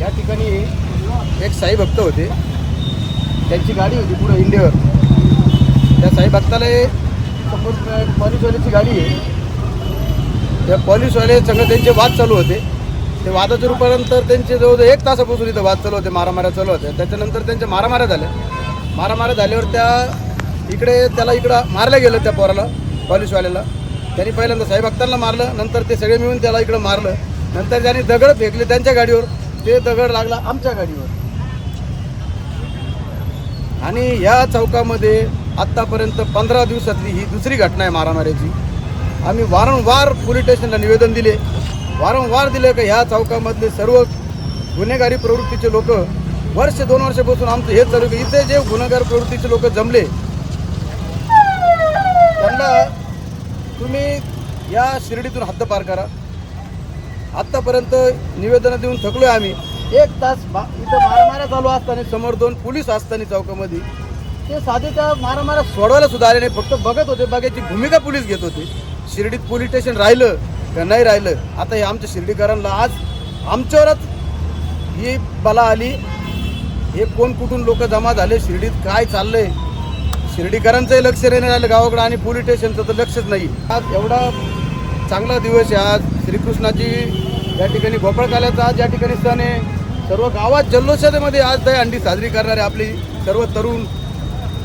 या ठिकाणी एक साई भक्त होते. त्यांची गाडी होती पुढं इंडियावर. त्या साई भक्ताला समोर पॉलिसवाल्याची गाडी आहे. त्या पॉलिसवाले सगळं त्यांचे वाद चालू होते. ते वादाच्या रूपानंतर त्यांचे जवळजवळ एक तासापासून इथं वाद चालू होते मारामाऱ्या चालू होत्या. त्याच्यानंतर त्यांच्या मारामाऱ्या झाल्या. मारामाऱ्या झाल्यावर त्या इकडे त्याला इकडं मारलं गेलं त्या पोराला पॉलिसवाल्याला. त्यांनी पहिल्यांदा साई भक्तांना मारलं नंतर ते सगळे मिळून त्याला इकडं मारलं. नंतर त्यांनी दगड फेकले त्यांच्या गाडीवर ते दगड लागला आमच्या गाडीवर. आणि या चौकामध्ये आत्तापर्यंत पंधरा दिवसातली ही दुसरी घटना आहे मारामाऱ्याची आम्ही वारंवार पोलीस स्टेशनला निवेदन दिले. वारंवार दिले का ह्या चौकामधले सर्व गुन्हेगारी प्रवृत्तीचे लोक वर्ष दोन वर्षापासून आमचं हेच चालू की इथे जे गुन्हेगार प्रवृत्तीचे लोक जमले त्यांना तुम्ही या शिर्डीतून हद्दपार करा. आत्तापर्यंत निवेदनं देऊन थकलो आहे आम्ही. एक तास बा इथं मारामाऱ्या चालू असताना समोर दोन पोलीस असताना चौकामध्ये. ते साधे त्या मारामाऱ्या सोडवायला सुद्धा आले नाही फक्त बघत होते बघायची भूमिका पोलीस घेत होते. शिर्डीत पोलीस स्टेशन राहिलं का नाही राहिलं? आता हे आमच्या शिर्डीकरांना आज आमच्यावरच ही बला आली. हे कोण कुठून लोक जमा झाले शिर्डीत काय चाललंय? शिर्डीकरांचंही लक्ष नाही राहिलं गावाकडं आणि पोलीस स्टेशनचं तर लक्षच नाही. आज एवढा चांगला दिवस आहे आज. श्रीकृष्णाची या ठिकाणी भोपळकाल्याचा आज या ठिकाणी सण आहे. सर्व गावात जल्लोषामध्ये आज दहीहंडी साजरी करणारे आपली सर्व तरुण.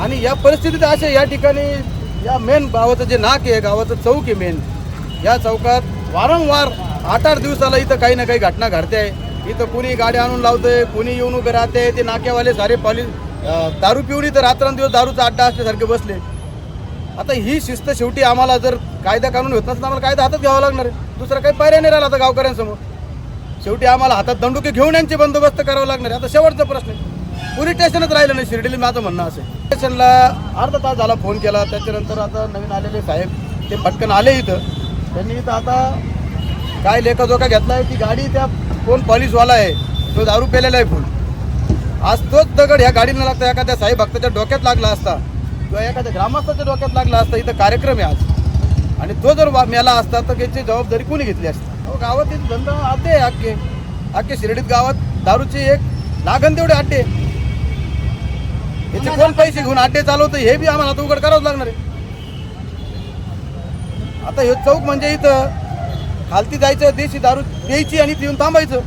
आणि या परिस्थितीत असे या ठिकाणी या मेन गावाचं जे नाक आहे गावाचं चौक आहे मेन या चौकात वारंवार आठ आठ दिवसाला इथं काही ना काही घटना घडते आहे. इथं कोणी गाडी आणून लावतंय कोणी येऊन उभे राहते ते नाक्यावाले सारे पॉलिस दारू पिऊन इथं रात्रंदिवस दारूचा अड्डा असल्यासारखे बसले. आता ही शिस्त शेवटी आम्हाला जर कायदा कानून होत नसेल आम्हाला कायदा हातात घ्यावा लागणार आहे. दुसरा काही पर्याय नाही राहिला आता गावकऱ्यांसमोर. शेवटी आम्हाला हातात दंडुके घेऊन यांचे बंदोबस्त करावा लागणार आहे. आता शेवटचा प्रश्न आहे. पोलीस स्टेशनच राहिलं नाही शिर्डीला माझं म्हणणं असं स्टेशनला अर्धा तास झाला फोन केला. त्याच्यानंतर आता नवीन आलेले साहेब ते पटकन आले इथं. त्यांनी इथं आता काय लेखाजोखा घेतला आहे ती गाडी त्या कोण पॉलिसवाला आहे? तो दारू पेलेला आहे फुल आज तोच दगड ह्या गाडीला लागता एखाद्या साई भक्ताच्या डोक्यात लागला असता. किंवा एखाद्या ग्रामस्थाच्या डोक्यात लागला असता इथं कार्यक्रम आहे आज. आणि तो जर मेला असता तर त्याची जबाबदारी कोणी घेतली असती? गावातील गावात धंदा आते आहे अख्खे अख्खे शिर्डीत गावात दारूचे एक लागण तेवढे अड्डे याचे कोण पैसे घेऊन अड्डे चालवतं हे बी आम्हाला आता उघड करावंच लागणार आहे. आता हे चौक म्हणजे इथं खालती जायचं देशी दारू प्यायची आणि पिऊन थांबायचं.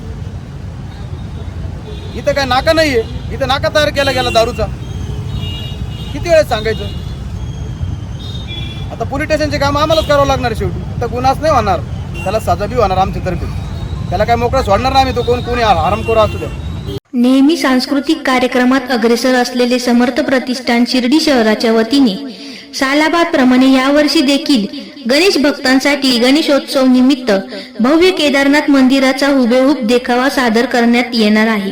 इथं काय नाका नाहीये. इथं नाका तयार केला गेला दारूचा. किती वेळेस सांगायचं? आता पोलीस स्टेशनचे काम आम्हालाच करावं लागणार शेवटी. तर गुन्हाच नाही होणार. त्याला सजा बी होणार आमच्या तर्फे. त्याला काय मोकळा सोडणार नाही आम्ही तो कोण कोणी आराम करू असू द्या. नेहमी सांस्कृतिक कार्यक्रमात अग्रेसर असलेले समर्थ प्रतिष्ठान शिर्डी शहराच्या वतीने सालाबाद प्रमाणे यावर्षी देखील गणेश भक्तांसाठी गणेशोत्सव निमित्त भव्य केदारनाथ मंदिराचा हुबेहूब देखावा सादर करण्यात येणार आहे.